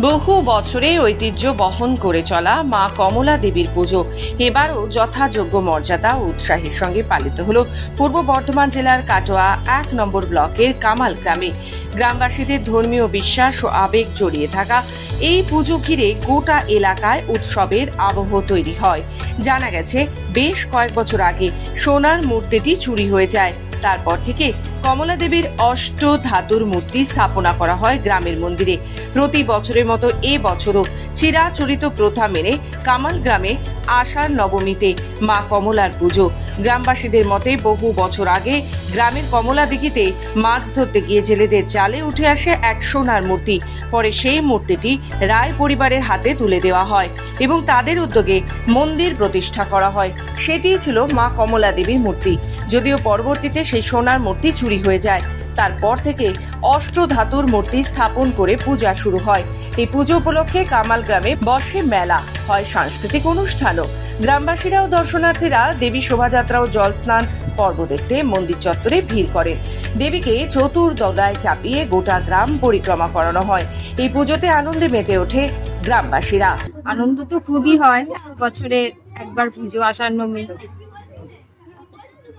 বহু বছরে ঐতিহ্য বহন করে চলা মা কমলা দেবীর পুজো। এবারও যথাযোগ্য মর্যাদা ও উৎসাহের সঙ্গে পালিত হল পূর্ব বর্ধমান জেলার কাটোয়া এক নম্বর ব্লকের কামাল গ্রামে। গ্রামবাসীদের ধর্মীয় বিশ্বাস ও আবেগ জড়িয়ে থাকা এই পুজো ঘিরে গোটা এলাকায় উৎসবের আবহ তৈরি হয়। জানা গেছে, বেশ কয়েক বছর আগে সোনার মূর্তিটি চুরি হয়ে যায়। তারপর থেকে কমলা দেবীর অষ্ট ধাতুর মূর্তি স্থাপনা করা হয় গ্রামের মন্দিরে। প্রতি বছরের মতো এ বছরও চিরাচরিত প্রথা মেনে কামাল গ্রামে আষাঢ় নবমীতে মা কমলার পুজো গ্রামবাসীদের মতে বহু বছর আগে গ্রামের কমলা দিঘিতে মাছ ধরতে গিয়ে জেলেদের জালে উঠে আসে এক সোনার মূর্তি। পরে সেই মূর্তিটি রায় পরিবারের হাতে তুলে দেওয়া হয় এবং তাদের উদ্যোগে মন্দির প্রতিষ্ঠা করা হয়। সেটিই ছিল মা কমলা দেবীর মূর্তি। যদিও পরবর্তীতে সেই সোনার মূর্তি চুরি হয়ে যায়, তারপর থেকে অষ্টধাতুর মূর্তি স্থাপন করে পূজা শুরু হয়। এই পুজো উপলক্ষে কামাল গ্রামে বসে মেলা হয় সাংস্কৃতিক অনুষ্ঠানও। গ্রামবাসীরা ও দর্শনার্থীরা দেবী শোভাযাত্রা ও জল স্নান পর্ব দেখতে মন্দির চত্বরে ভিড় করেন। দেবীকে চতুর্দগায় চাপিয়ে গোটা গ্রাম পরিক্রমা করানো হয়। এই পুজোতে আনন্দে মেতে ওঠে গ্রামবাসীরা। আনন্দ তো খুবই হয়, বছরে একবার পুজো আসার নমি।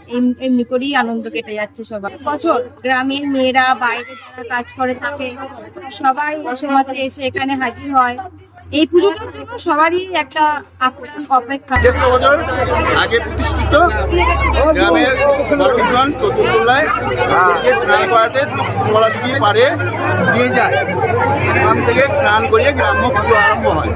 এম- এমনি করেই আনন্দ কেটে যাচ্ছে সবাই বছর গ্রামের মেয়েরা বাইরে কাজ করে থাকে, সবাই এসে এখানে হাজির হয়। এই পুজোটার জন্য সবারই একটা আপ- অপেক্ষা। আগে প্রতিষ্ঠিত গ্রামের মানুষজন চতুর্দোলায় স্নান করাতে কমলা দিঘির পাড়ে দিয়ে যায়। গ্রাম থেকে স্নান করিয়ে গ্রাম্য পুজো আরম্ভ হয়।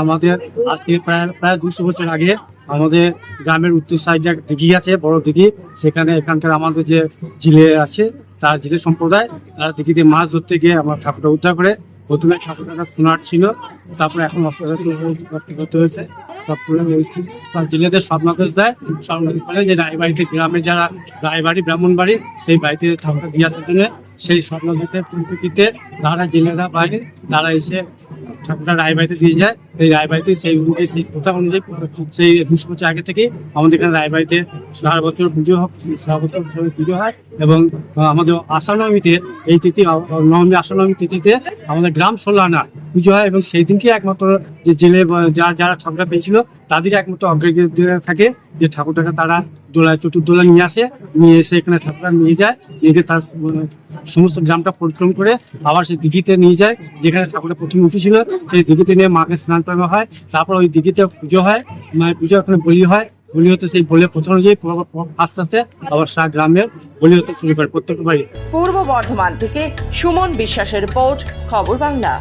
আমাদের আজ থেকে প্রায় প্রায় দুশো বছর আগে আমাদের গ্রামের উত্তর সাইডে এক দিঘি আছে বড় দিঘি। সেখানে এখানকার আমাদের যে জিলে আছে তার জিলে সম্প্রদায় তারা দিঘিতে মাছ ধরতে গিয়ে আমার ঠাকুরটা উদ্ধার করে প্রথমে ঠাকুরটা সোনার ছিল, তারপরে এখন করতে হয়েছে জেলেদের স্বপ্নাদেশ দেয় স্বপ্নাদেশ বলে যে রায়বাড়িতে গ্রামে যারা রায়বাড়ি ব্রাহ্মণ বাড়ি সেই বাড়িতে ঠাকুরটা দিয়ে আসার জন্য সেই স্বপ্নাদেশের পরিপ্রেক্ষিতে তারা জেলেরা বাইরে, তারা এসে ঠাকুরটা রায়বাড়িতে দিয়ে যায়। এই রায়বাড়িতে সেই অনুযায়ী, সেই প্রথা অনুযায়ী সেই দুশো বছর আগে থেকে আমাদের এখানে রায়বাড়িতে সারা বছর পুজো সারা বছর পুজো হয় এবং আমাদের আষাঢ় নবমীতে এই তিথি নবমী আষাঢ় নবমী তিথিতে আমাদের গ্রাম ষোলানা পুজো হয় এবং সেই দিনকে একমাত্র যে জেলে যারা যারা ঠাকুরটা পেয়েছিল তাদের একমাত্র অগ্রাধিকার থাকে যে ঠাকুরটাকে তারা দোলায় চতুর্দোলা নিয়ে আসে, নিয়ে এসে এখানে ঠাকুরটা নিয়ে যায়, নিয়ে গিয়ে তার সমস্ত গ্রামটা পরিক্রম করে আবার সেই দিঘিতে নিয়ে যায়, যেখানে ঠাকুরটা প্রথমে উঠেছিল সেই দিঘিতে নিয়ে মাকে স্নান করানো হয়, তারপর ওই দিঘিতে পুজো হয়, মায়ের পুজো ওখানে বলি হয়, বলি হতে সেই বলে প্রথম অনুযায়ী আস্তে আস্তে আবার সারা গ্রামের বলি হতে শুরু করে প্রত্যেক বাড়ি পূর্ব বর্ধমান থেকে সুমন বিশ্বাসের রিপোর্ট, খবর বাংলা।